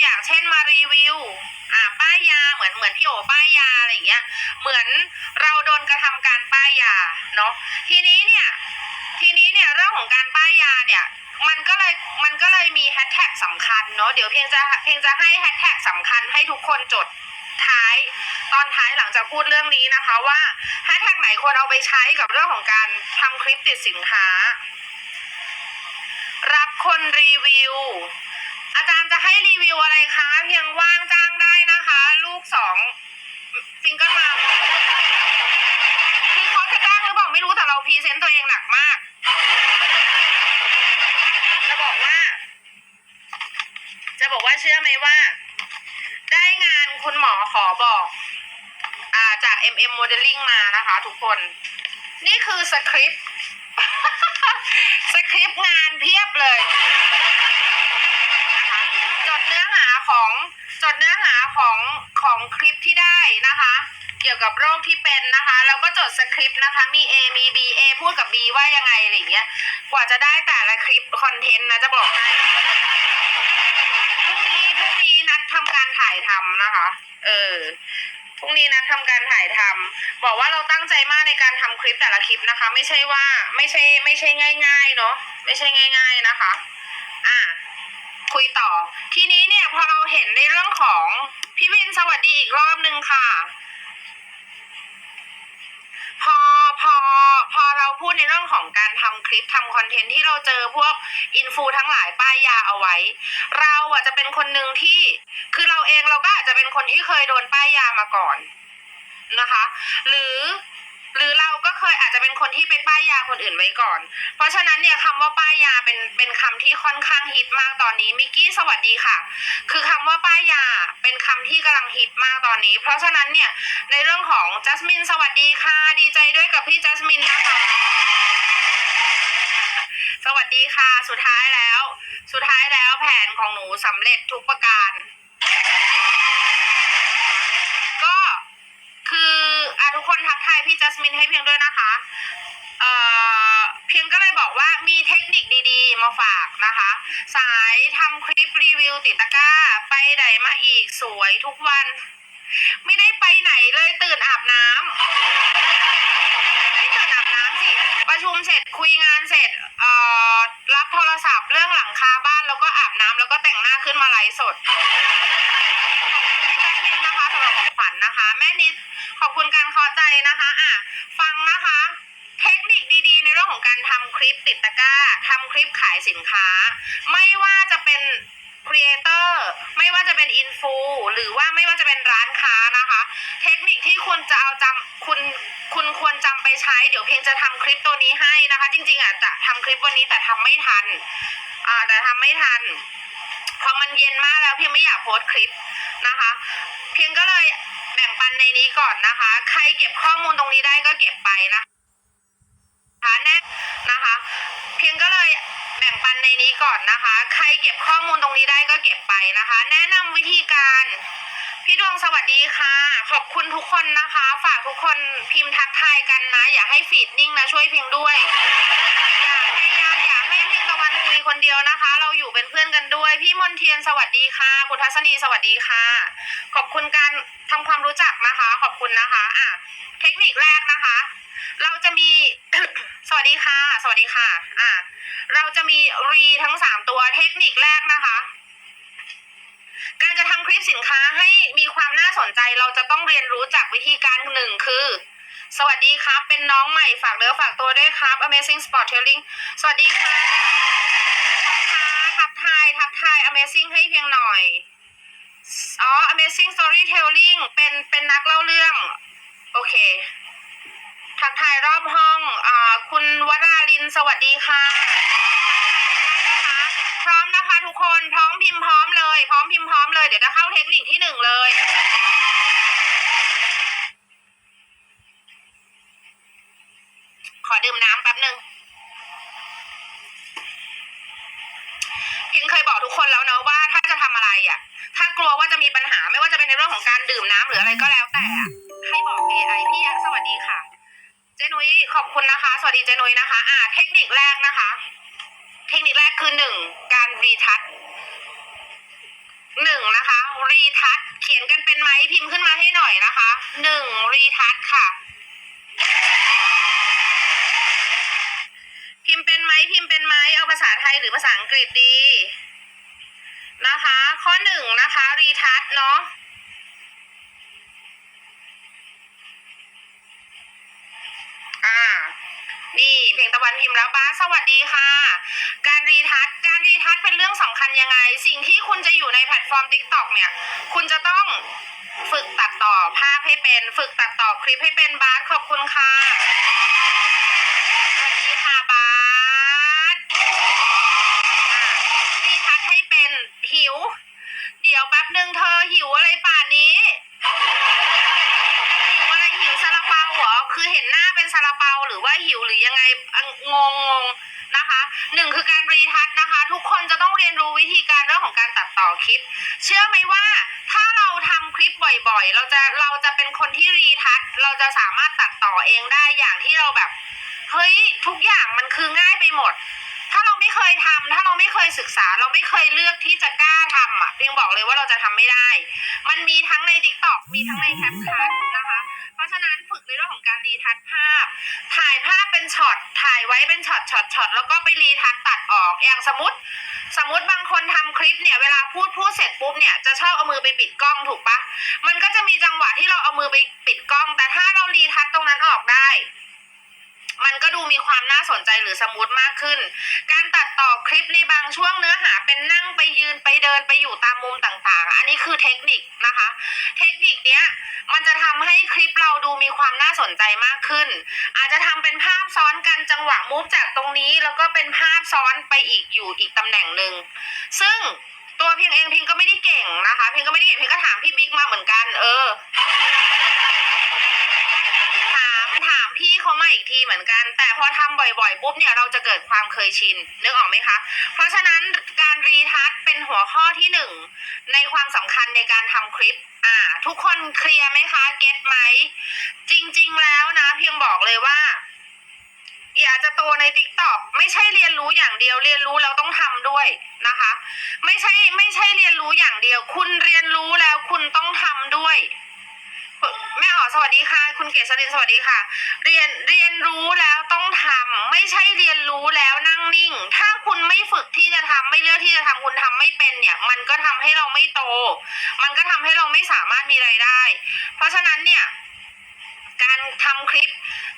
อย่างเช่นมารีวิว อ่า ป้ายยาเหมือนเหมือนพี่โอป้ายยาอะไรอย่างเงี้ย เหมือนเราโดนกระทำการป้ายยาเนาะ ทีนี้เนี่ย ทีนี้เนี่ยเรื่องของการป้ายยาเนี่ย มันก็เลยมันก็เลยมีแฮชแท็กสำคัญเนาะ เดี๋ยวเพียงจะเพียงจะให้แฮชแท็กสำคัญให้ทุกคนจดท้ายตอนท้ายหลังจากพูดเรื่องนี้นะคะว่าแฮชแท็กไหนควรเอาไปใช้กับเรื่องของการทำคลิปติดสินค้า รับคนรีวิว ให้รีวิวอะไรคะเพียงว่างจ้างได้นะคะ ลูกสองซิงเกิลมาคือเขาจะจ้างหรือเปล่าไม่รู้แต่เราพรีเซนต์ตัวเองหนักมากจะบอกว่า จะบอกว่าเชื่อไหมว่า ได้งานคุณหมอขอบอกอ่าจาก MM Modeling มานะคะทุกคน นี่คือสคริปต์ สคริปต์งานเพียบเลยนะคะจดเนื้อหาของจดเนื้อหาของของคลิปที่ได้นะคะ เกี่ยวกับโรคที่เป็นนะคะแล้วก็จดสคริปต์นะคะ มี A มี B A พูดกับ B ว่ายังไงอะไรอย่างเงี้ยกว่าจะได้แต่ละคลิปคอนเทนต์นะจะบอกให้พรุ่งนี้พรุ่งนี้นัดทำการถ่ายทำนะคะ เออพรุ่งนี้นะทำการถ่ายทำบอกว่าเราตั้งใจมากในการทำคลิปแต่ละคลิปนะคะ ไม่ใช่ว่าไม่ใช่ไม่ใช่ง่าย ๆ เนาะไม่ใช่ง่าย ๆนะคะ คุยต่อ ทีนี้เนี่ยพอเราเห็นในเรื่องของพี่วินสวัสดีอีกรอบนึงค่ะ พอพอพอเราพูดในเรื่องของการทำคลิปทำคอนเทนต์ที่เราเจอพวกอินฟูทั้งหลายป้ายยาเอาไว้ เราอะจะเป็นคนหนึ่งที่ คือเราเองเราก็อาจจะเป็นคนที่เคยโดนป้ายยามาก่อนนะคะ หรือ หรือเราก็เคยอาจจะเป็นคนที่ไปป้ายยาคนอื่นไว้ก่อน เพราะฉะนั้นเนี่ยคำว่าป้ายยาเป็นเป็นคำที่ค่อนข้างฮิตมากตอนนี้มิกกี้สวัสดีค่ะ คือคำว่าป้ายยาเป็นคำที่กำลังฮิตมากตอนนี้ เพราะฉะนั้นเนี่ยในเรื่องของจัสมินสวัสดีค่ะดีใจด้วยกับพี่จัสมินนะคะสวัสดีค่ะ สุดท้ายแล้ว สุดท้ายแล้วแผนของหนูสำเร็จทุกประการ ก็คืออะทุ กคนทักทายพี่จัสมินให้เพียงด้วยนะคะเอ่อเพียงก็เลยบอกว่ามีเทคนิคดีๆ มาฝากนะคะ สายทำคลิปรีวิวติดตะกร้า ไปไหนมาอีกสวยทุกวัน ไม่ได้ไปไหนเลยตื่นอาบน้ำไม่ตื่นอาบน้ำสิ ประชุมเสร็จคุยงานเสร็จเอ่อรับโทรศัพท์เรื่องหลังคาบ้านแล้วก็อาบน้ำแล้วก็แต่งหน้าขึ้นมาไลฟ์สดขอบคุณพี่จัสมินนะคะสำหรับของขวัญนะคะ แม่นิด ขอบคุณการขอใจนะคะอะฟังนะคะ เทคนิคดีๆ ในเรื่องของการทำคลิปติดตะกร้าทำคลิปขายสินค้า ไม่ว่าจะเป็นครีเอเตอร์ไม่ว่าจะเป็นอินฟูหรือว่าไม่ว่าจะเป็นร้านค้านะคะ เทคนิคที่คุณจะเอาจำคุณคุณควรจำไปใช้เดี๋ยวเพียงจะทำคลิปตัวนี้ให้นะคะ จริงๆอะจะทำคลิปวันนี้แต่ทำไม่ทันอ่าแต่ทำไม่ทันพอมันเย็นมากแล้วเพียงไม่อยากโพสต์คลิปนะคะ เพียงก็เลย แบ่งปันในนี้ก่อนนะคะ ใครเก็บข้อมูลตรงนี้ได้ก็เก็บไปนะคะแน่นะคะ เพียงก็เลยแบ่งปันในนี้ก่อนนะคะ ใครเก็บข้อมูลตรงนี้ได้ก็เก็บไปนะคะ แนะนำวิธีการพี่ดวงสวัสดีค่ะ ขอบคุณทุกคนนะคะ ฝากทุกคนพิมพ์ทักทายกันนะ อย่าให้ฟีดนิ่งนะช่วยพิมพ์ด้วย คนเดียวนะคะ เราอยู่เป็นเพื่อนกันด้วย พี่มนเทียนสวัสดีค่ะ คุณทัศนีสวัสดีค่ะ ขอบคุณการทำความรู้จักนะคะ ขอบคุณนะคะ อะ เทคนิคแรกนะคะ เราจะมี สวัสดีค่ะ สวัสดีค่ะ อะ เราจะมีรีทั้งสามตัวเทคนิคแรกนะคะการจะทำคลิปสินค้าให้มีความน่าสนใจเราจะต้องเรียนรู้จากวิธีการหนึ่งคือ สวัสดีครับ เป็นน้องใหม่ฝากเนื้อฝากตัวด้วยครับ Amazing Sport Tailing สวัสดีค่ะ กทายทักทาย Amazing ให้เพียงหน่อย อ๋อ Amazing Storytelling เป็นเป็นนักเล่าเรื่อง โอเค ทักทายรอบห้องอ่าคุณวราลินสวัสดีค่ะนะคะพร้อมนะคะทุกคน พร้อมพิมพ์พร้อมเลย พร้อมพิมพ์พร้อมเลย เดี๋ยวจะเข้าเทคนิคที่หนึ่งเลยขอดื่มน้ำ ของการดื่มน้ำหรืออะไรก็แล้วแต่อะให้บอก AI พี่ยักษ์สวัสดีค่ะ เจนุ้ยขอบคุณนะคะ สวัสดีเจนุ้ยนะคะ อ่า เทคนิคแรกนะคะ เทคนิคแรกคือหนึ่งการรีทัชหนึ่งนะคะ รีทัชเขียนกันเป็นไหมพิมพ์ขึ้นมาให้หน่อยนะคะหนึ่งรีทัชค่ะ พิมพ์เป็นไหมพิมพ์เป็นไหมเอาภาษาไทยหรือภาษาอังกฤษดี นะคะ ข้อหนึ่งนะคะ รีทัชเนาะอ่า นี่เพลงตะวันพิมพ์แล้วบ้าสวัสดีค่ะ การรีทัชการรีทัชเป็นเรื่องสำคัญยังไง สิ่งที่คุณจะอยู่ในแพลตฟอร์ม TikTok เนี่ย คุณจะต้องฝึกตัดต่อภาพให้เป็น ฝึกตัดต่อคลิปให้เป็นบาสขอบคุณค่ะสวัสดีค่ะบาสรีทัชให้เป็นหิว เดี๋ยวแป๊บหนึ่งเธอหิวอะไรป่านนี้ หิวอะไรหิวซาลาเปาเหรอ คือเห็นหน้าเป็นซาลาเปาหรือว่าหิวหรือยังไงงงงงนะคะหนึ่งคือการรีทัชนะคะ ทุกคนจะต้องเรียนรู้วิธีการเรื่องของการตัดต่อคลิป เชื่อไหมว่าถ้าเราทำคลิปบ่อยๆ เราจะเราจะเป็นคนที่รีทัชเราจะสามารถตัดต่อเองได้อย่างที่เราแบบเฮ้ยทุกอย่างมันคือง่ายไปหมด ถ้าเราไม่เคยทำถ้าเราไม่เคยศึกษา เราไม่เคยเลือกที่จะกล้าทำอะเพียงบอกเลยว่าเราจะทำไม่ได้ มันมีทั้งใน t ิ k t o k มีทั้งในแคปคัทายไว้เป็นช็อตช็อตช็อตแล้วก็ไปรีทัชตัดออกอย่างสมมติ สมมติบางคนทำคลิปเนี่ยเวลาพูดพูดเสร็จปุ๊บเนี่ยจะชอบเอามือไปปิดกล้องถูกปะมันก็จะมีจังหวะที่เราเอามือไปปิดกล้อง แต่ถ้าเรารีทัชตรงนั้นออกได้มันก็ดูมีความน่าสนใจหรือสมูทมากขึ้น การตัดต่อคลิปในบางช่วงเนื้อหาเป็นนั่งไปยืนไปเดินไปอยู่ตามมุมต่างๆ อันนี้คือเทคนิคนะคะ เทคนิคเนี้ย มันจะทำให้คลิปเราดูมีความน่าสนใจมากขึ้น อาจจะทำเป็นภาพซ้อนกันจังหวะมูฟจากตรงนี้ แล้วก็เป็นภาพซ้อนไปอีกอยู่อีกตำแหน่งหนึ่งซึ่งตัวเพียงเองพิงก็ไม่ได้เก่งนะคะ พิงก็ไม่ได้เก่งพิงก็ถามพี่บิ๊กมาเหมือนกัน เออ เขามาอีกทีเหมือนกัน แต่พอทำบ่อยๆปุ๊บเนี่ยเราจะเกิดความเคยชินนึกออกไหมคะ เพราะฉะนั้นการรีทัชเป็นหัวข้อที่หนึ่งในความสำคัญในการทำคลิปอ่า ทุกคนเคลียร์ไหมคะเก็ตไหมจริง ๆ แล้วนะ เพียงบอกเลยว่าอยากจะโตใน t ิ k t o k ไม่ใช่เรียนรู้อย่างเดียว เรียนรู้แล้วต้องทำด้วยนะคะ ไม่ใช่ไม่ใช่เรียนรู้อย่างเดียว คุณเรียนรู้แล้วคุณต้องทำด้วย แม่อ๋อสวัสดีค่ะ คุณเกษรินสวัสดีค่ะ เรียนเรียนรู้แล้วต้องทำไม่ใช่เรียนรู้แล้วนั่งนิ่ง ถ้าคุณไม่ฝึกที่จะทำไม่เลือกที่จะทำคุณทำไม่เป็นเนี่ย มันก็ทำให้เราไม่โต มันก็ทำให้เราไม่สามารถมีไรายได้ เพราะฉะนั้นเนี่ย การทำคลิป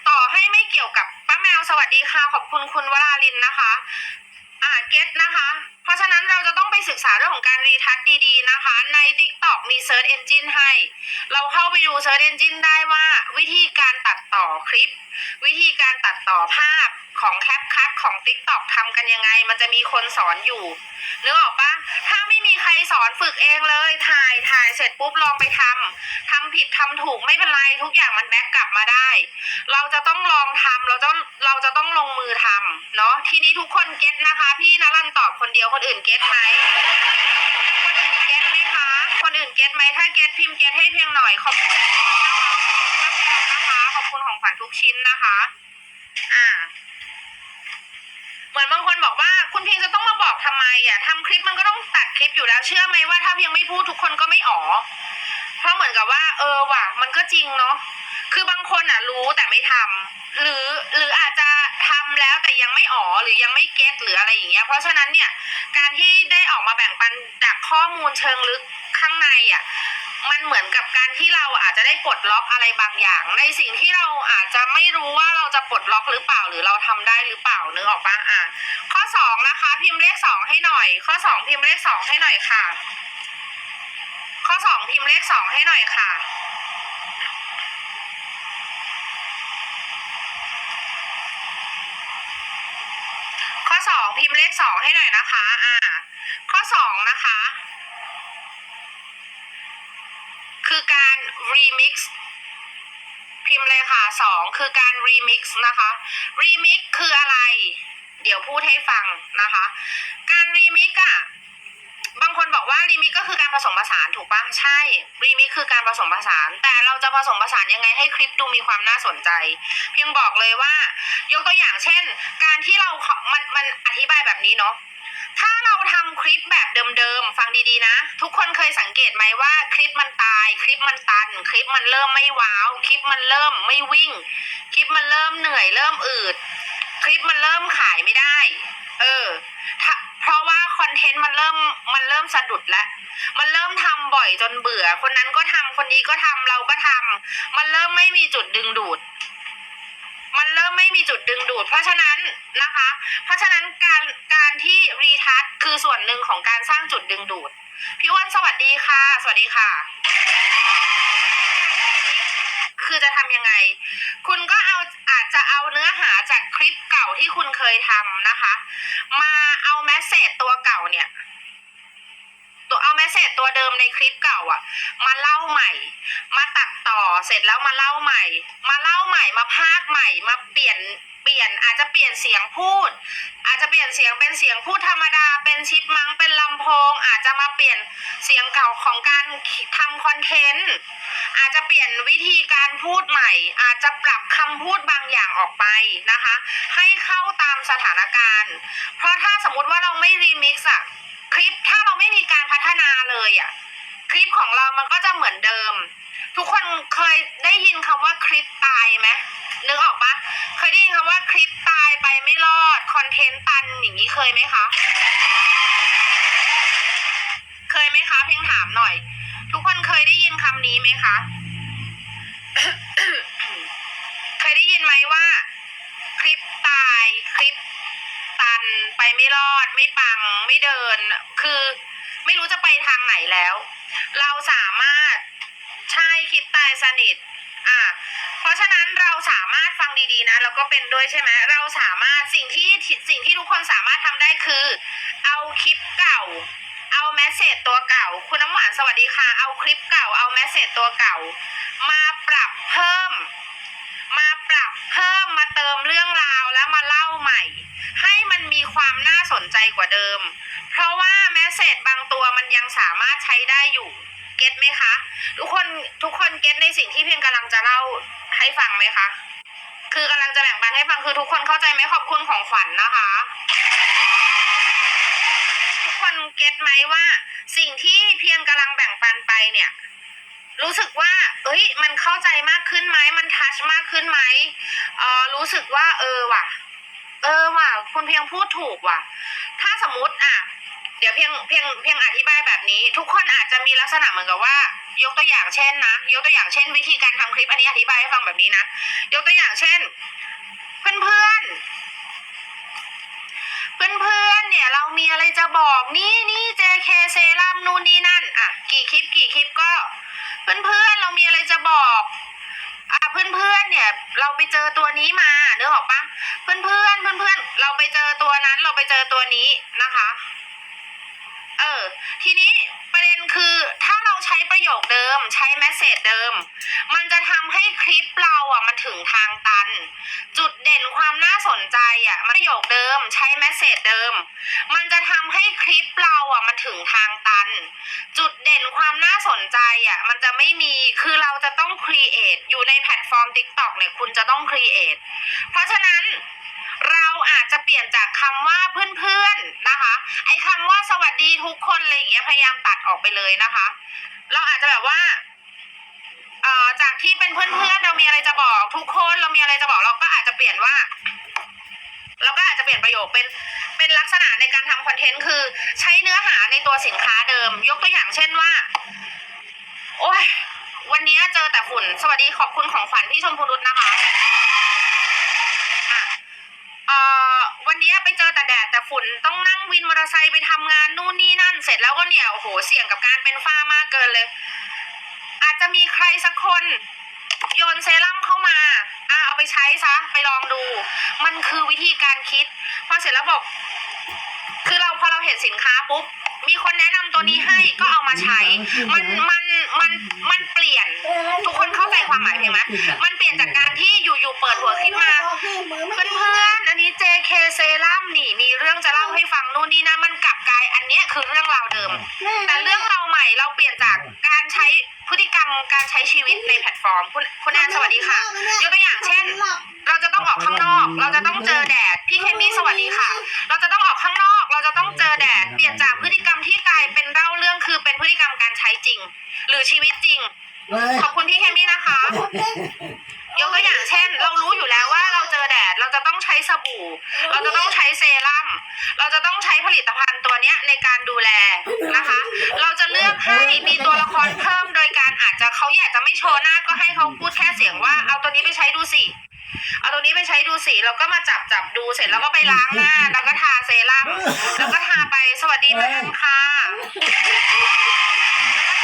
ต่อให้ไม่เกี่ยวกับป้าแมวสวัสดีค่ะขอบคุณคุณวราลินนะคะ อ่าเก็ตนะคะ เพราะฉะนั้นเราจะต้องไปศึกษาเรื่องของการรีทัชดีๆนะคะ ใน TikTok มี Search Engine ให้ เราเข้าไปดู Search Engine ได้ว่าวิธีการตัดต่อคลิป วิธีการตัดต่อภาพของแคปคัทของ TikTok ทำกันยังไง มันจะมีคนสอนอยู่นึกออกปะถ้าไม่มีใครสอนฝึกเองเลยทา เสร็จปุ๊บลองไปทำทำผิดทำถูกไม่เป็นไรทุกอย่างมันแบ็กกลับมาได้ เราจะต้องลองทำเราจะเราจะต้องลงมือทำเนาะทีนี้ทุกคนเก็ตนะคะ พี่นรันตอบคนเดียวคนอื่นเก็ตไหมคนอื่นเก็ตไหมคะ คนอื่นเก็ตไหมถ้าเก็ตพิมพ์เก็ตให้เพียงหน่อยขอบคุณนะคะขอบคุณของขวัญทุกชิ้นนะคะ อ่า เหมือนบางคนบอกว่าคุณเพียงจะต้องมาบอกทำไมอะทำคลิปมันก็ต้องตัดคลิปอยู่แล้ว เชื่อไหมว่าถ้าเพียงไม่พูดทุกคนก็ไม่อ๋อเพราะเหมือนกับว่า เออว่ะ มันก็จริงเนาะคือบางคนอะรู้แต่ไม่ทำหรือหรืออาจจะทำแล้วแต่ยังไม่อ๋อหรือยังไม่เก็ตหรืออะไรอย่างเงี้ยเพราะฉะนั้นเนี่ยการที่ได้ออกมาแบ่งปันจากข้อมูลเชิงลึกข้างในอะ มันเหมือนกับการที่เราอาจจะได้ปลดล็อกอะไรบางอย่าง ในสิ่งที่เราอาจจะไม่รู้ว่าเราจะปลดล็อกหรือเปล่าหรือเราทำได้หรือเปล่านึกออกปะอะข้อสองนะคะ พิมพ์เลขสองให้หน่อย ข้อสองพิมพ์เลขสองให้หน่อยค่ะ ข้อสองพิมพ์เลขสองให้หน่อยค่ะข้อสองพิมพ์เลขสองให้หน่อยนะคะ อ่า ข้อสองนะคะ คือ การ remix พิมพ์เลยค่ะสองคือการ remix นะคะ remix คืออะไร เดี๋ยวพูดให้ฟังนะคะ การ remix อะบางคนบอกว่า remix ก็คือการผสมผสานถูกปะใช่ remix คือการผสมผสาน แต่เราจะผสมผสานยังไงให้คลิปดูมีความน่าสนใจ เพียงบอกเลยว่า ยกตัวอย่างเช่น การที่เราขอมันมันอธิบายแบบนี้เนาะ ทำคลิปแบบเดิมๆ ฟังดีๆนะ ทุกคนเคยสังเกตไหมว่าคลิปมันตาย คลิปมันตัน คลิปมันเริ่มไม่ว้าว คลิปมันเริ่มไม่วิ่ง คลิปมันเริ่มเหนื่อย เริ่มอืด คลิปมันเริ่มขายไม่ได้ เออ เพราะว่าคอนเทนต์มันเริ่มมันเริ่มสะดุดแล้วมันเริ่มทำบ่อยจนเบื่อ คนนั้นก็ทำคนนี้ก็ทำเราก็ทำมันเริ่มไม่มีจุดดึงดูด ไม่มีจุดดึงดูด เพราะฉะนั้นนะคะ เพราะฉะนั้นการการที่รีทัชคือส่วนหนึ่งของการสร้างจุดดึงดูด พี่อ้วันสวัสดีค่ะ สวัสดีค่ะ คือจะทำยังไง คุณก็เอาอาจจะเอาเนื้อหาจากคลิปเก่าที่คุณเคยทำนะคะ มาเอาแมสเซจตัวเก่าเนี่ย ตัวเอาแมสเซจตัวเดิมในคลิปเก่าอะ มาเล่าใหม่ มาตัดต่อเสร็จแล้วมาเล่าใหม่ มาเล่าใหม่มาพากใหม่มาเปลี่ยนเปลี่ยนอาจจะเปลี่ยนเสียงพูด อาจจะเปลี่ยนเสียงเป็นเสียงพูดธรรมดา เป็นชิปมังเป็นลำโพง อาจจะมาเปลี่ยนเสียงเก่าของการทำคอนเทนต์อาจจะเปลี่ยนวิธีการพูดใหม่ อาจจะปรับคำพูดบางอย่างออกไปนะคะ ให้เข้าตามสถานการณ์ เพราะถ้าสมมติว่าเราไม่รีมิกซ์อะ คลิปถ้าเราไม่มีการพัฒนาเลยอะคลิปของเรามันก็จะเหมือนเดิม ทุกคนเคยได้ยินคำว่าคลิปตายไหมนึกออกปะเคยได้ยินคำว่าคลิปตายไปไม่รอดคอนเทนต์ตันอย่างนี้เคยไหมคะเคยไหมคะเพียงถามหน่อย ทุกคนเคยได้ยินคำนี้ไหมคะเคยได้ยินไหมว่า คลิปตายคลิป นไปไม่รอด ไม่ปัง ไม่เดิน คือไม่รู้จะไปทางไหนแล้ว เราสามารถใช่คลิปตายสนิท อะ เพราะฉะนั้นเราสามารถฟังดีๆนะแล้วก็เป็นด้วยใช่ไหมเราสามารถสิ่งที่สิ่งที่ทุกคนสามารถทำได้คือ เอาคลิปเก่า เอาแมสเซจตัวเก่า คุณน้ำหวานสวัสดีค่ะ เอาคลิปเก่า เอาแมสเซจตัวเก่า มาปรับเพิ่ม มาปรับเพิ่มมาเติมเรื่องราว มาเล่าใหม่ ให้มันมีความน่าสนใจกว่าเดิม เพราะว่าแมสเซจบางตัวมันยังสามารถใช้ได้อยู่ เก็ตไหมคะ ทุกคนทุกคนเก็ตในสิ่งที่เพียงกำลังจะเล่าให้ฟังไหมคะ คือกำลังจะแบ่งปันให้ฟังคือทุกคนเข้าใจไหมขอบคุณของขวัญนะคะ ทุกคนเก็ตไหมว่า สิ่งที่เพียงกำลังแบ่งปันไปเนี่ย รู้สึกว่า เอ้ย มันเข้าใจมากขึ้นไหม มันทัชมากขึ้นไหมเออรู้สึกว่า เออว่ะ เออว่ะ คุณเพียงพูดถูกว่ะ ถ้าสมมติอะ เดี๋ยวเพียงเพียงเพียงอธิบายแบบนี้ ทุกคนอาจจะมีลักษณะเหมือนกับว่า ยกตัวอย่างเช่นนะ ยกตัวอย่างเช่น วิธีการทำคลิป อันนี้อธิบายให้ฟังแบบนี้นะ ยกตัวอย่างเช่นเพื่อนเพื่อนเพื่อนเพื่อนๆ เนี่ยเรามีอะไรจะบอกนี่นี่ JK เซรั่มนู่นนี่นั่น อะ กี่คลิปกี่คลิปก็ เพื่อนเพื่อนๆ เรามีอะไรจะบอกอะเพื่อนเพื่อนๆ เนี่ย เราไปเจอตัวนี้มาเนื้อออกปะเพื่อนเพื่อนเพื่อนเพื่อนๆ เราไปเจอตัวนั้น เราไปเจอตัวนี้นะคะ เออ ทีนี้ประเด็นคือถ้า ช้ประโยคเดิม ใช้แมสเซจเดิม มันจะทำให้คลิปเราอะมันถึงทางตัน จุดเด่นความน่าสนใจอะประโยคเดิม ใช้แมสเซจเดิม มันจะทำให้คลิปเราอะมันถึงทางตัน จุดเด่นความน่าสนใจอะมันจะไม่มีคือเราจะต้องครีเอทอยู่ในแพลตฟอร์ม TikTok เนี่ยคุณจะต้องครีเอทเพราะฉะนั้นเราอาจจะเปลี่ยนจากคำว่าเพื่อนๆนะคะ ไอ้คำว่าสวัสดีทุกคนอะไรอย่างเงี้ยพยายามตัดออกไปเลยนะคะ เราอาจจะแบบว่าเอ่อจากที่เป็นเพื่อนๆเรามีอะไรจะบอกทุกคนเรามีอะไรจะบอกเราก็อาจจะเปลี่ยนว่า เราก็อาจจะเปลี่ยนประโยคเป็นเป็นลักษณะในการทำคอนเทนต์คือ ใช้เนื้อหาในตัวสินค้าเดิม ยกตัวอย่างเช่นว่า โอ้ยวันนี้เจอแต่ฝุ่น สวัสดีขอบคุณของขวัญพี่ชมพูนุชนะคะอะ เอ่อวันนี้ไปเจอแต่แดดแต่ฝุ่นต้องนั่งวินมอเตอร์ไซค์ไปทำงานนู่นนี่นั่น เสร็จแล้วก็เนี่ยโอ้โหเสี่ยงกับการเป็นฝ้ามากเกินเลย อาจจะมีใครสักคนโยนเซรั่มเข้ามาอะเอาไปใช้ซะไปลองดู มันคือวิธีการคิดพอเสร็จแล้วบอก คือเราพอเราเห็นสินค้าปุ๊บมีคนแนะนำตัวนี้ให้ก็เอามาใช้ มันมันมันมันเปลี่ยน ทุกคนเข้าใจความหมายเพลงไหมมันเปลี่ยนจากการที่อยู่ๆเปิดหัวคลิปมา เพื่อนๆ JK เซรั่มนี่มีเรื่องจะเล่าให้ฟังนู่นนี่นะมันกลับกลายอันเนี้ยคือเรื่องราวเดิม แต่เรื่องราวใหม่เราเปลี่ยนจากการใช้พฤติกรรมการใช้ชีวิตในแพลตฟอร์ม คุณคุณแอนสวัสดีค่ะยกตัวอย่างเช่น เราจะต้องออกข้างนอก เราจะต้องเจอแดดพี่เคมี่สวัสดีค่ะ เราจะต้องออกข้างนอก เราจะต้องเจอแดด เปลี่ยนจากพฤติกรรมที่กลายเป็นเล่าเรื่องคือเป็นพฤติกรรมการใช้จริง หรือชีวิตจริงเฮ้ยขอบคุณพี่เคมี่นะคะ มีตัวละครเพิ่มโดยการอาจจะเขาอยากจะไม่โชว์หน้าก็ให้เขาพูดแค่เสียงว่าเอาตัวนี้ไปใช้ดูสิ เอาตัวนี้ไปใช้ดูสิเราก็มาจับจับดูเสร็จแล้วก็ไปล้างหน้า แล้วก็ทาเซรั่มแล้วก็ทาไปสวัสดีแม่แอมค่ะ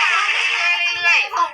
แล้วก็ทาไปเรื่อยๆเรื่อยๆ